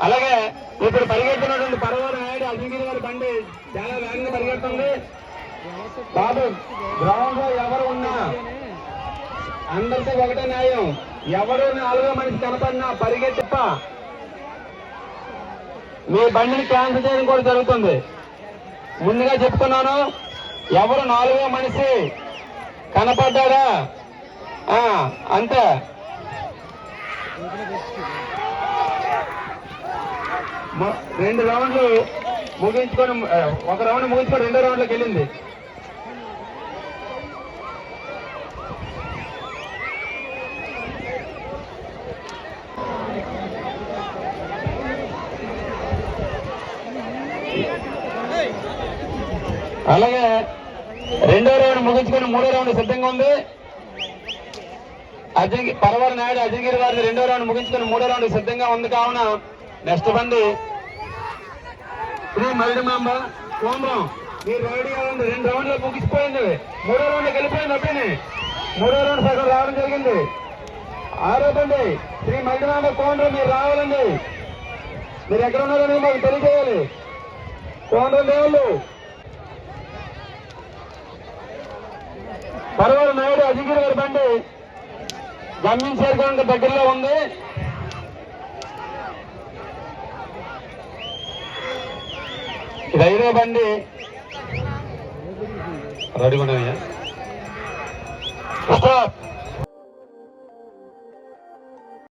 అలాగే ఇప్పుడు పరిగెత్తినటువంటి పర్వాలు నాయుడు అజంగిరి గారి బండి చాలా వేగంగా పరిగెడుతుంది. బాబు గ్రౌండ్లో ఎవరు ఉన్నా అందరితో ఒకటే న్యాయం. ఎవరు నాలుగో మనిషి కనపడినా పరిగెత్తిప్ప మీ బండిని క్యాన్సిల్ చేయడం కూడా జరుగుతుంది. ముందుగా చెప్తున్నాను ఎవరు నాలుగో మనిషి కనపడ్డాడా? ఆ, అంతే. రెండు రౌండ్లు ముగించుకొని ఒక రౌండ్ ముగించుకొని రెండో రౌండ్లోకి వెళ్ళింది. అలాగే రెండో రౌండ్ ముగించుకొని మూడో రౌండ్ సిద్ధంగా ఉంది. అజయ్ పరవర నాయుడు అజంగిరి వారిని రెండో రౌండ్ ముగించుకొని మూడో రౌండ్ సిద్ధంగా ఉంది. కావున నెక్స్ట్ బండి శ్రీ మరిడిమాంబ కోమరం మీరు రెడీ ఉంది రెండు రౌండ్లు ముగిసిపోయింది. మూడో రౌండ్కి వెళ్ళిపోయింది అప్పుడే మూడో రౌండ్ సగం రావడం జరిగింది. ఆరో బండి. శ్రీ మరిడమాంబ కోమరం మీరు రావాలండి. మీరు ఎక్కడ ఉన్నారని మాకు తెలియజేయాలి. కోమరం దేవుళ్ళు. పరవర నాయుడు అజిగిరి గారి బండి. గమ్యం దగ్గరలో ఉంది. ఇది ఐదో బండి. Ready ఉన్నాయ్యా stop